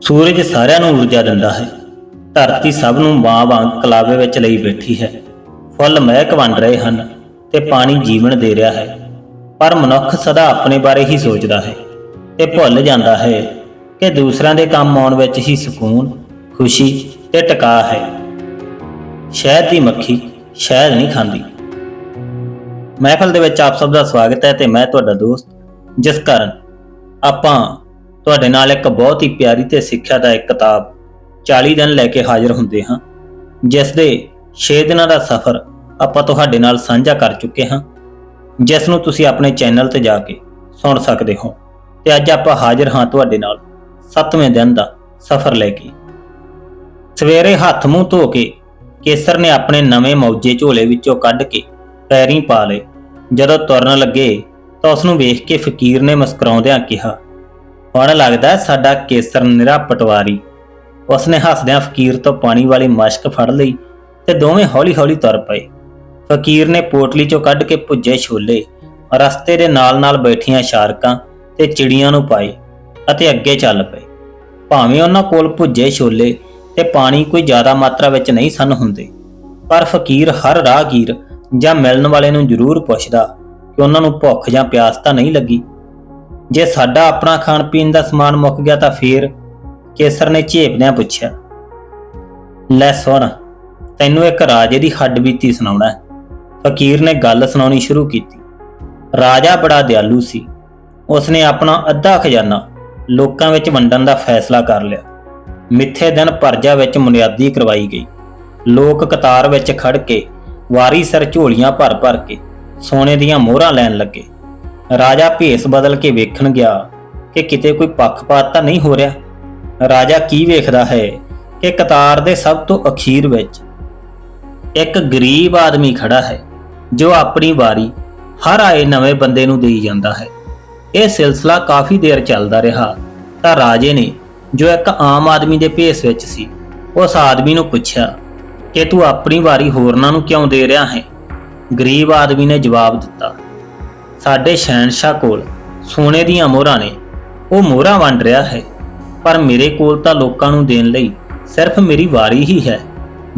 ਸੂਰਜ ਸਾਰਿਆਂ ਨੂੰ ਊਰਜਾ ਦਿੰਦਾ ਹੈ। ਧਰਤੀ ਸਭ ਨੂੰ ਮਾਂ ਵਾਂਗ ਕਲਾਵੇ ਵਿੱਚ ਲਈ ਬੈਠੀ ਹੈ। ਫੁੱਲ ਮਹਿਕ ਵੰਡ ਰਹੇ ਹਨ ਤੇ ਪਾਣੀ ਜੀਵਨ ਦੇ ਰਿਹਾ ਹੈ। ਪਰ ਮਨੁੱਖ ਸਦਾ ਆਪਣੇ ਬਾਰੇ ਹੀ ਸੋਚਦਾ ਹੈ ਤੇ ਭੁੱਲ ਜਾਂਦਾ ਹੈ ਕਿ ਦੂਸਰਿਆਂ ਦੇ ਕੰਮ ਆਉਣ ਵਿੱਚ ਹੀ ਸਕੂਨ, ਖੁਸ਼ੀ ਤੇ ਟਿਕਾ ਹੈ। ਸ਼ਹਿਦ ਦੀ ਮੱਖੀ ਸ਼ਹਿਦ ਨਹੀਂ ਖਾਂਦੀ। ਮਹਿਫਲ ਦੇ ਵਿੱਚ ਆਪ ਸਭ ਦਾ ਸਵਾਗਤ ਹੈ ਤੇ ਮੈਂ ਤੁਹਾਡਾ ਦੋਸਤ, ਜਿਸ ਕਾਰਨ ਆਪਾਂ ਤੁਹਾਡੇ ਨਾਲ ਇੱਕ ਬਹੁਤ ਹੀ ਪਿਆਰੀ ਤੇ ਸਿੱਖਿਆਦਾਇਕ ਕਿਤਾਬ 40 ਦਿਨ ਲੈ ਕੇ ਹਾਜ਼ਰ ਹੁੰਦੇ ਹਾਂ, ਜਿਸ ਦੇ 6 ਦਿਨਾਂ ਦਾ ਸਫ਼ਰ ਆਪਾਂ ਤੁਹਾਡੇ ਨਾਲ ਸਾਂਝਾ ਕਰ ਚੁੱਕੇ ਹਾਂ, ਜਿਸ ਨੂੰ ਤੁਸੀਂ ਆਪਣੇ ਚੈਨਲ ਤੇ ਜਾ ਕੇ ਸੁਣ ਸਕਦੇ ਹੋ। ਤੇ ਅੱਜ ਆਪਾਂ ਹਾਜ਼ਰ ਹਾਂ ਤੁਹਾਡੇ ਨਾਲ 7ਵੇਂ ਦਿਨ ਦਾ ਸਫ਼ਰ ਲੈ ਕੇ। ਸਵੇਰੇ ਹੱਥ ਮੂੰਹ ਧੋ ਕੇ ਕੇਸਰ ਨੇ ਆਪਣੇ ਨਵੇਂ ਮੌਜੇ ਝੋਲੇ ਵਿੱਚੋਂ ਕੱਢ ਕੇ ਪੈਰੀਂ ਪਾ ਲਏ। ਜਦੋਂ ਤੁਰਨ ਲੱਗੇ ਤਾਂ ਉਸ ਨੂੰ ਵੇਖ ਕੇ ਫਕੀਰ ਨੇ ਮੁਸਕਰਾਉਂਦਿਆਂ ਕਿਹਾ ਹੁਣ ਲੱਗਦਾ ਸਾਡਾ ਕੇਸਰ ਨਿਰਾ ਪਟਵਾਰੀ। ਉਸਨੇ ਹੱਸਦਿਆਂ ਫਕੀਰ ਤੋਂ ਪਾਣੀ ਵਾਲੀ ਮਸ਼ਕ ਫੜ ਲਈ ਤੇ ਦੋਵੇਂ ਹੌਲੀ-ਹੌਲੀ ਤੁਰ ਪਏ। ਫਕੀਰ ਨੇ ਪੋਟਲੀ ਚੋਂ ਕੱਢ ਕੇ ਭੁੱਜੇ ਛੋਲੇ, ਰਸਤੇ ਦੇ ਨਾਲ-ਨਾਲ ਬੈਠੀਆਂ ਸ਼ਾਰਕਾਂ ਤੇ ਚਿੜੀਆਂ ਨੂੰ ਪਾਏ ਅਤੇ ਅੱਗੇ ਚੱਲ ਪਏ। ਭਾਵੇਂ ਉਹਨਾਂ ਕੋਲ ਭੁੱਜੇ ਛੋਲੇ ਤੇ ਪਾਣੀ ਕੋਈ ਜ਼ਿਆਦਾ ਮਾਤਰਾ ਵਿੱਚ ਨਹੀਂ ਸਨ ਹੁੰਦੇ, ਪਰ ਫਕੀਰ ਹਰ ਰਾਹਗੀਰ ਜਾਂ ਮਿਲਣ ਵਾਲੇ ਨੂੰ ਜ਼ਰੂਰ ਪੁੱਛਦਾ ਕਿ ਉਹਨਾਂ ਨੂੰ ਭੁੱਖ ਜਾਂ ਪਿਆਸ ਤਾਂ ਨਹੀਂ ਲੱਗੀ। ਜੇ ਸਾਡਾ ਆਪਣਾ ਖਾਣ ਪੀਣ ਦਾ ਸਮਾਨ ਮੁੱਕ ਗਿਆ ਤਾਂ ਫੇਰ ਕੇਸਰ ਨੇ ਝੇਪਦਿਆਂ ਪੁੱਛਿਆ, ਲੈ ਸੁਣ, ਤੈਨੂੰ ਇੱਕ ਰਾਜੇ ਦੀ ਹੱਡਬੀਤੀ ਸੁਣਾਉਣਾ ਹੈ। ਫਕੀਰ ਨੇ ਗੱਲ ਸੁਣਾਉਣੀ ਸ਼ੁਰੂ ਕੀਤੀ। ਰਾਜਾ ਬੜਾ ਦਿਆਲੂ ਸੀ। ਉਸਨੇ ਆਪਣਾ ਅੱਧਾ ਖਜ਼ਾਨਾ ਲੋਕਾਂ ਵਿੱਚ ਵੰਡਣ ਦਾ ਫੈਸਲਾ ਕਰ ਲਿਆ। ਮਿੱਥੇ ਦਿਨ ਪਰਜਾ ਵਿੱਚ ਮੁਨਿਆਦੀ ਕਰਵਾਈ ਗਈ। ਲੋਕ ਕਤਾਰ ਵਿੱਚ ਖੜ ਕੇ ਵਾਰੀ ਸਰ ਝੋਲੀਆਂ ਭਰ ਭਰ ਕੇ ਸੋਨੇ ਦੀਆਂ ਮੋਹਰਾਂ ਲੈਣ ਲੱਗੇ। ਰਾਜਾ ਭੇਸ ਬਦਲ ਕੇ ਵੇਖਣ ਗਿਆ ਕਿ ਕਿਤੇ ਕੋਈ ਪੱਖਪਾਤ ਤਾਂ ਨਹੀਂ ਹੋ ਰਿਹਾ। ਰਾਜਾ ਕੀ ਵੇਖਦਾ ਹੈ ਕਿ ਕਤਾਰ ਦੇ ਸਭ ਤੋਂ ਅਖੀਰ ਵਿੱਚ ਇੱਕ ਗਰੀਬ ਆਦਮੀ ਖੜਾ ਹੈ, ਜੋ ਆਪਣੀ ਵਾਰੀ ਹਰ ਆਏ ਨਵੇਂ ਬੰਦੇ ਨੂੰ ਦੇਈ ਜਾਂਦਾ ਹੈ। ਇਹ ਸਿਲਸਿਲਾ ਕਾਫੀ ਦੇਰ ਚੱਲਦਾ ਰਿਹਾ ਤਾਂ ਰਾਜੇ ਨੇ ਜੋ ਇੱਕ ਆਮ ਆਦਮੀ ਦੇ ਭੇਸ ਵਿੱਚ ਸੀ, ਉਸ ਆਦਮੀ ਨੂੰ ਪੁੱਛਿਆ, ਕਿ ਤੂੰ ਆਪਣੀ ਵਾਰੀ ਹੋਰਨਾਂ ਨੂੰ ਕਿਉਂ ਦੇ ਰਿਹਾ ਹੈ? ਗਰੀਬ ਆਦਮੀ ਨੇ ਜਵਾਬ ਦਿੱਤਾ ਸਾਡੇ ਸ਼ਹਿਨशाह ਕੋਲ ਸੋਨੇ ਦੀਆਂ ਮੋਹਰਾਂ ਨੇ। ਉਹ ਮੋਹਰਾਂ ਵੰਡ ਰਿਹਾ ਹੈ, ਪਰ ਮੇਰੇ ਕੋਲ ਤਾਂ ਲੋਕਾਂ ਨੂੰ ਦੇਣ ਲਈ ਸਿਰਫ ਮੇਰੀ ਵਾਰੀ ਹੀ ਹੈ,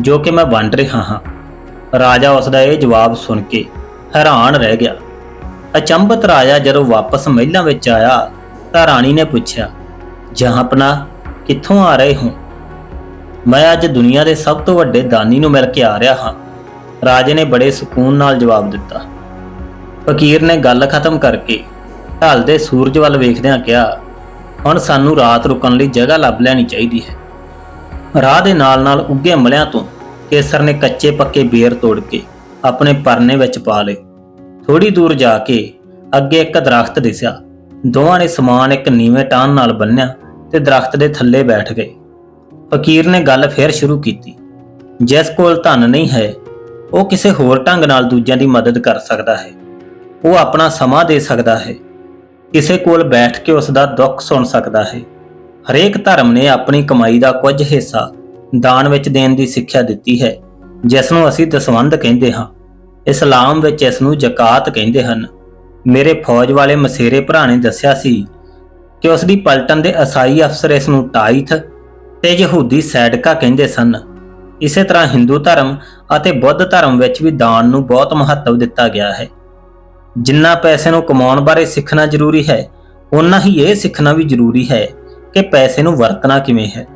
ਜੋ ਕਿ ਮੈਂ ਵੰਡ ਰਿਹਾ ਹਾਂ। ਰਾਜਾ ਉਸ ਦਾ ਇਹ ਜਵਾਬ ਸੁਣ ਕੇ ਹੈਰਾਨ ਰਹਿ ਗਿਆ। ਅਚੰਭਤ ਰਾਜਾ ਜਦੋਂ ਵਾਪਸ ਮਹਿਲਾਂ ਵਿੱਚ ਆਇਆ, ਤਾਂ ਰਾਣੀ ਨੇ ਪੁੱਛਿਆ ਜਹਾਂਪਨਾ ਕਿੱਥੋਂ ਆ ਰਹੇ ਹੋ? ਮੈਂ ਅੱਜ ਦੁਨੀਆ ਦੇ ਸਭ ਤੋਂ ਵੱਡੇ ਦਾਨੀ ਨੂੰ ਮਿਲ ਕੇ ਆ ਰਿਹਾ ਹਾਂ, ਰਾਜੇ ਨੇ ਬੜੇ ਸਕੂਨ ਨਾਲ ਜਵਾਬ ਦਿੱਤਾ। ਫਕੀਰ ਨੇ ਗੱਲ ਖਤਮ ਕਰਕੇ ਢਲਦੇ ਸੂਰਜ ਵੱਲ ਵੇਖਦਿਆਂ ਕਿਹਾ, ਹੁਣ ਸਾਨੂੰ ਰਾਤ ਰੁਕਣ ਲਈ ਜਗ੍ਹਾ ਲੱਭ ਲੈਣੀ ਚਾਹੀਦੀ ਹੈ। ਰਾਹ ਦੇ ਨਾਲ-ਨਾਲ ਉੱਗੇ ਮਲਿਆਂ ਤੋਂ ਕੇਸਰ ਨੇ ਕੱਚੇ ਪੱਕੇ ਬੇਰ ਤੋੜ ਕੇ ਆਪਣੇ ਪਰਨੇ ਵਿੱਚ ਪਾ ਲਏ। ਥੋੜੀ ਦੂਰ ਜਾ ਕੇ ਅੱਗੇ ਇੱਕ ਦਰਖਤ ਦਿਸਿਆ। ਦੋਵਾਂ ਨੇ ਸਮਾਨ ਇੱਕ ਨੀਵੇਂ ਟਾਹਣ ਨਾਲ ਬੰਨਿਆ ਤੇ ਦਰਖਤ ਦੇ ਥੱਲੇ ਬੈਠ ਗਏ। ਫਕੀਰ ਨੇ ਗੱਲ ਫੇਰ ਸ਼ੁਰੂ ਕੀਤੀ। ਜਿਸ ਕੋਲ ਧਨ ਨਹੀਂ ਹੈ, ਉਹ ਕਿਸੇ ਹੋਰ ਢੰਗ ਨਾਲ ਦੂਜਿਆਂ ਦੀ ਮਦਦ ਕਰ ਸਕਦਾ ਹੈ। ਉਹ ਆਪਣਾ ਸਮਾਂ ਦੇ ਸਕਦਾ ਹੈ। ਕਿਸੇ ਕੋਲ ਬੈਠ ਕੇ ਉਸ ਦਾ ਦੁੱਖ ਸੁਣ ਸਕਦਾ ਹੈ। ਹਰੇਕ ਧਰਮ ਨੇ ਆਪਣੀ ਕਮਾਈ ਦਾ ਕੁਝ ਹਿੱਸਾ ਦਾਨ ਵਿੱਚ ਦੇਣ ਦੀ ਸਿੱਖਿਆ ਦਿੱਤੀ ਹੈ ਜਿਸ ਨੂੰ ਅਸੀਂ ਦਸਵੰਧ ਕਹਿੰਦੇ ਹਾਂ। ਇਸਲਾਮ ਵਿੱਚ ਇਸ ਨੂੰ ਜ਼ਕਾਤ ਕਹਿੰਦੇ ਹਨ। ਮੇਰੇ ਫੌਜ ਵਾਲੇ ਮਸੇਰੇ ਭਰਾ ਨੇ ਦੱਸਿਆ ਸੀ ਕਿ ਉਸ ਦੀ ਪਲਟਨ ਦੇ ਅਸਾਈ ਅਫਸਰ ਇਸ ਨੂੰ ਟਾਈਥ ਤੇ ਯਹੂਦੀ ਸੈਡਕਾ ਕਹਿੰਦੇ ਸਨ। ਇਸੇ ਤਰ੍ਹਾਂ ਹਿੰਦੂ ਧਰਮ ਅਤੇ ਬੁੱਧ ਧਰਮ ਵਿੱਚ ਵੀ ਦਾਨ ਨੂੰ ਬਹੁਤ ਮਹੱਤਵ ਦਿੱਤਾ ਗਿਆ ਹੈ। ਜਿੰਨਾ ਪੈਸੇ ਨੂੰ ਕਮਾਉਣ ਬਾਰੇ ਸਿੱਖਣਾ ਜ਼ਰੂਰੀ ਹੈ ਉਨਾ ਹੀ ਇਹ ਸਿੱਖਣਾ ਵੀ ਜ਼ਰੂਰੀ ਹੈ ਕਿ ਪੈਸੇ ਨੂੰ ਵਰਤਣਾ ਕਿਵੇਂ ਹੈ।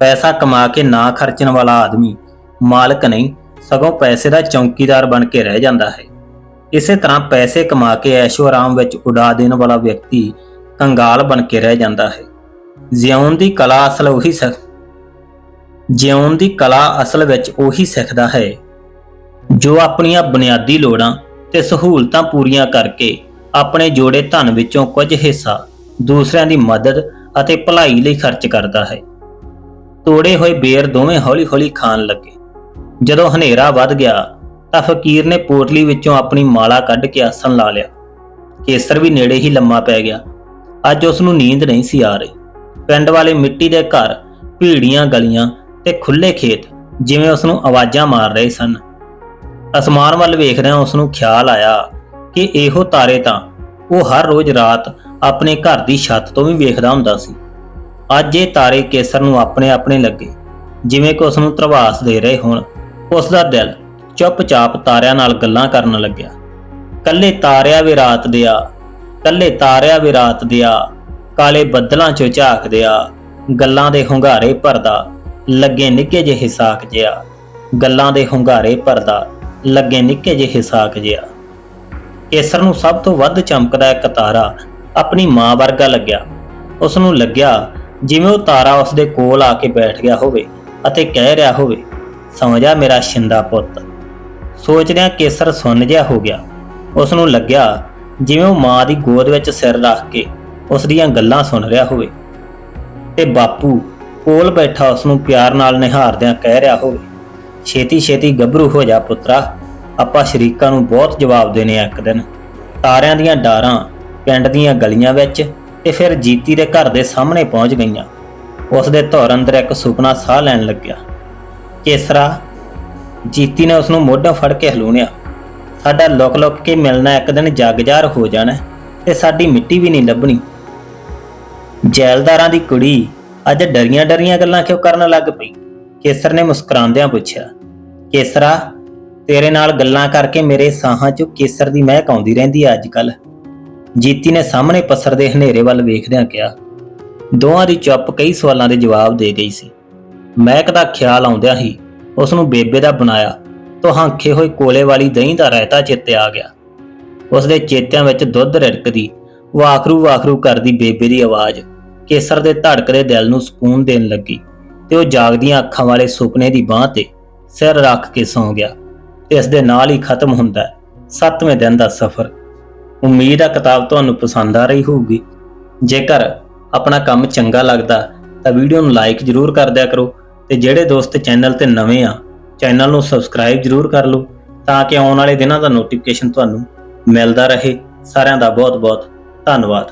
ਪੈਸਾ ਕਮਾ ਕੇ ਨਾ ਖਰਚਣ ਵਾਲਾ ਆਦਮੀ ਮਾਲਕ ਨਹੀਂ, ਸਗੋਂ ਪੈਸੇ ਦਾ ਚੌਕੀਦਾਰ ਬਣ ਕੇ ਰਹਿ ਜਾਂਦਾ ਹੈ। ਇਸੇ ਤਰ੍ਹਾਂ ਪੈਸੇ ਕਮਾ ਕੇ ਐਸ਼ੋ ਆਰਾਮ ਵਿੱਚ ਉਡਾ ਦੇਣ ਵਾਲਾ ਵਿਅਕਤੀ ਕੰਗਾਲ ਬਣ ਕੇ ਰਹਿ ਜਾਂਦਾ ਹੈ। ਜਿਉਣ ਦੀ ਕਲਾ ਅਸਲ ਉਹੀ ਸਿੱਖ ਜਿਉਣ ਦੀ ਕਲਾ ਅਸਲ ਵਿੱਚ ਉਹੀ ਸਿੱਖਦਾ ਹੈ, ਜੋ ਆਪਣੀਆਂ ਬੁਨਿਆਦੀ ਲੋੜਾਂ ਤੇ ਸਹੂਲਤਾਂ ਪੂਰੀਆਂ ਕਰਕੇ ਆਪਣੇ ਜੋੜੇ ਧਨ ਵਿੱਚੋਂ ਕੁਝ ਹਿੱਸਾ ਦੂਸਰਿਆਂ ਦੀ ਮਦਦ ਅਤੇ ਭਲਾਈ ਲਈ ਖਰਚ ਕਰਦਾ ਹੈ। ਤੋੜੇ ਹੋਏ ਬੇਰ ਦੋਵੇਂ ਹੌਲੀ-ਹੌਲੀ ਖਾਣ ਲੱਗੇ। ਜਦੋਂ ਹਨੇਰਾ ਵੱਧ ਗਿਆ, ਤਾਂ ਫਕੀਰ ਨੇ ਪੋਟਲੀ ਵਿੱਚੋਂ ਆਪਣੀ ਮਾਲਾ ਕੱਢ ਕੇ ਆਸਣ ਲਾ ਲਿਆ। ਕੇਸਰ ਵੀ ਨੇੜੇ ਹੀ ਲੰਮਾ ਪੈ ਗਿਆ। ਅੱਜ ਉਸ ਨੂੰ ਨੀਂਦ ਨਹੀਂ ਸੀ ਆ ਰਹੀ। ਪਿੰਡ ਵਾਲੇ ਮਿੱਟੀ ਦੇ ਘਰ ਭੀੜੀਆਂ ਗਲੀਆਂ ਤੇ ਖੁੱਲੇ ਖੇਤ ਜਿਵੇਂ ਉਸ ਨੂੰ ਆਵਾਜ਼ਾਂ ਮਾਰ ਰਹੇ ਸਨ। ਅਸਮਾਨ ਵੱਲ ਵੇਖਦਿਆਂ ਉਸ ਨੂੰ ਖਿਆਲ ਆਇਆ ਕਿ ਇਹੋ ਤਾਰੇ ਤਾਂ ਉਹ ਹਰ ਰੋਜ਼ ਰਾਤ ਆਪਣੇ ਘਰ ਦੀ ਛੱਤ ਤੋਂ ਵੀ ਵੇਖਦਾ ਹੁੰਦਾ ਸੀ। ਅੱਜ ਇਹ ਤਾਰੇ ਕੇਸਰ ਨੂੰ ਆਪਣੇ ਆਪਣੇ ਲੱਗੇ। ਜਿਵੇਂ ਕਿ ਉਸ ਨੂੰ ਧਰਵਾਸ ਦੇ ਰਹੇ ਹੋਣ ਉਸ ਦਾ ਦਿਲ ਚੁੱਪਚਾਪ ਤਾਰਿਆਂ ਨਾਲ ਗੱਲਾਂ ਕਰਨ ਲੱਗਿਆ। ਕੱਲੇ ਤਾਰਿਆਂ ਵੀ ਰਾਤ ਦਿਆ, ਕੱਲੇ ਤਾਰਿਆਂ ਵੀ ਰਾਤ ਦਿਆ, ਕਾਲੇ ਬੱਦਲਾਂ ਚੋਂ ਝਾਕਦਿਆ ਗੱਲਾਂ ਦੇ ਹੁੰਗਾਰੇ ਭਰਦਾ, ਲੱਗੇ ਨਿੱਕੇ ਜਿਹੇ ਸਾਕ ਜਿਆ ਗੱਲਾਂ ਦੇ ਹੁੰਗਾਰੇ ਭਰਦਾ ਲੱਗੇ ਨਿੱਕੇ ਜਿਹੇ ਸਾਕ ਜਿਆ ਕੇਸਰ ਨੂੰ ਸਭ ਤੋਂ ਵੱਧ ਚਮਕਦਾ ਇੱਕ ਤਾਰਾ ਆਪਣੀ ਮਾਂ ਵਰਗਾ ਲੱਗਿਆ। ਉਸ ਨੂੰ ਲੱਗਿਆ ਜਿਵੇਂ ਉਹ ਤਾਰਾ ਉਸ ਦੇ ਕੋਲ ਆ ਕੇ ਬੈਠ ਗਿਆ ਹੋਵੇ ਅਤੇ ਕਹਿ ਰਿਹਾ ਹੋਵੇ ਸਮਝਿਆ ਮੇਰਾ ਸ਼ਿੰਦਾ ਪੁੱਤ। ਸੋਚਦਿਆਂ ਕੇਸਰ ਸੁੰਨ ਜਿਹਾ ਹੋ ਗਿਆ। ਉਸ ਨੂੰ ਲੱਗਿਆ ਜਿਵੇਂ ਉਹ ਮਾਂ ਦੀ ਗੋਦ ਵਿੱਚ ਸਿਰ ਰੱਖ ਕੇ ਉਸ ਦੀਆਂ ਗੱਲਾਂ ਸੁਣ ਰਿਹਾ ਹੋਵੇ। ਤੇ ਬਾਪੂ ਕੋਲ ਬੈਠਾ ਉਸ ਨੂੰ ਪਿਆਰ ਨਾਲ ਨਿਹਾਰਦਿਆਂ ਕਹਿ ਰਿਹਾ ਹੋਵੇ ਛੇਤੀ ਛੇਤੀ ਗੱਭਰੂ ਹੋ ਜਾ ਪੁੱਤਰਾ। ਆਪਾਂ ਸ਼ਰੀਕਾਂ ਨੂੰ ਬਹੁਤ ਜਵਾਬ ਦੇਣੇ ਆ ਇੱਕ ਦਿਨ। ਤਾਰਿਆਂ ਦੀਆਂ ਡਾਰਾਂ, ਪਿੰਡ ਦੀਆਂ ਗਲੀਆਂ ਵਿੱਚ ਤੇ ਫਿਰ ਜੀਤੀ ਦੇ ਘਰ ਦੇ ਸਾਹਮਣੇ ਪਹੁੰਚ ਗਈਆਂ। ਉਸ ਦੇ ਧੌਰ ਅੰਦਰ ਇੱਕ ਸੁਪਨਾ ਸਾਹ ਲੈਣ ਲੱਗਿਆ। ਕੇਸਰਾ, ਜੀਤੀ ਨੇ ਉਸ ਨੂੰ ਮੋਢਾ ਫੜ ਕੇ ਹਲੂਣਿਆ ਸਾਡਾ ਲੁਕ ਲੁਕ ਕੇ ਮਿਲਣਾ ਇੱਕ ਦਿਨ ਜਗਜਾਰ ਹੋ ਜਾਣਾ ਹੈ ਤੇ ਸਾਡੀ ਮਿੱਟੀ ਵੀ ਨਹੀਂ ਲੱਭਣੀ। ਜੈਲਦਾਰਾਂ ਦੀ ਕੁੜੀ ਅੱਜ ਡਰੀਆਂ ਡਰੀਆਂ ਗੱਲਾਂ ਕਿਉਂ ਕਰਨ ਲੱਗ ਪਈ? ਕੇਸਰ ਨੇ ਮੁਸਕਰਾਉਂਦਿਆਂ ਪੁੱਛਿਆ, ਕੇਸਰਾ, ਤੇਰੇ ਨਾਲ ਗੱਲਾਂ ਕਰਕੇ ਮੇਰੇ ਸਾਹਾਂ 'ਚੋਂ ਕੇਸਰ ਦੀ ਮਹਿਕ ਆਉਂਦੀ ਰਹਿੰਦੀ ਹੈ ਅੱਜ ਕੱਲ ਜੀਤੀ ਨੇ ਸਾਹਮਣੇ ਪਸਰਦੇ ਹਨੇਰੇ ਵੱਲ ਵੇਖਦਿਆਂ ਕਿਹਾ, ਦੋਹਾਂ ਦੀ ਚੁੱਪ ਕਈ ਸਵਾਲਾਂ ਦੇ ਜਵਾਬ ਦੇ ਗਈ ਸੀ। ਮਹਿਕ ਦਾ ਖਿਆਲ ਆਉਂਦਿਆਂ ਹੀ ਉਸ ਨੂੰ ਬੇਬੇ ਦਾ ਬਣਾਇਆ ਤੁਹਾਂਖੇ ਹੋਏ ਕੋਲੇ ਵਾਲੀ ਦਹੀਂ ਦਾ ਰਹਿਤਾ ਚੇਤੇ ਆ ਗਿਆ। ਉਸ ਦੇ ਚੇਤਿਆਂ ਵਿੱਚ ਦੁੱਧ ਰਿੜਕਦੀ ਵਾਖਰੂ ਵਾਖਰੂ ਕਰਦੀ ਬੇਬੇ ਦੀ ਆਵਾਜ਼ ਕੇਸਰ ਦੇ ਧੜਕਦੇ ਦਿਲ ਨੂੰ ਸਕੂਨ ਦੇਣ ਲੱਗੀ। ਤੇ ਉਹ ਜਾਗਦੀਆਂ ਅੱਖਾਂ ਵਾਲੇ ਸੁਪਨੇ ਦੀ ਬਾਹ ਤੇ ਸਿਰ ਰੱਖ ਕੇ ਸੌਂ ਗਿਆ ਤੇ ਇਸ ਦੇ ਨਾਲ ਹੀ ਖਤਮ ਹੁੰਦਾ ਹੈ ਸੱਤਵੇਂ ਦਿਨ ਦਾ ਸਫ਼ਰ। ਉਮੀਦ ਹੈ ਕਿਤਾਬ ਤੁਹਾਨੂੰ ਪਸੰਦ ਆ ਰਹੀ ਹੋਊਗੀ। ਜੇਕਰ ਆਪਣਾ ਕੰਮ ਚੰਗਾ ਲੱਗਦਾ ਤਾਂ ਵੀਡੀਓ ਨੂੰ ਲਾਈਕ ਜ਼ਰੂਰ ਕਰ ਦਿਆ ਕਰੋ ਤੇ ਜਿਹੜੇ ਦੋਸਤ ਚੈਨਲ ਤੇ ਨਵੇਂ ਆ, ਚੈਨਲ ਨੂੰ ਸਬਸਕ੍ਰਾਈਬ ਜ਼ਰੂਰ ਕਰ ਲਓ ਤਾਂ ਕਿ ਆਉਣ ਵਾਲੇ ਦਿਨਾਂ ਦਾ ਨੋਟੀਫਿਕੇਸ਼ਨ ਤੁਹਾਨੂੰ ਮਿਲਦਾ ਰਹੇ। ਸਾਰਿਆਂ ਦਾ ਬਹੁਤ ਬਹੁਤ ਧੰਨਵਾਦ।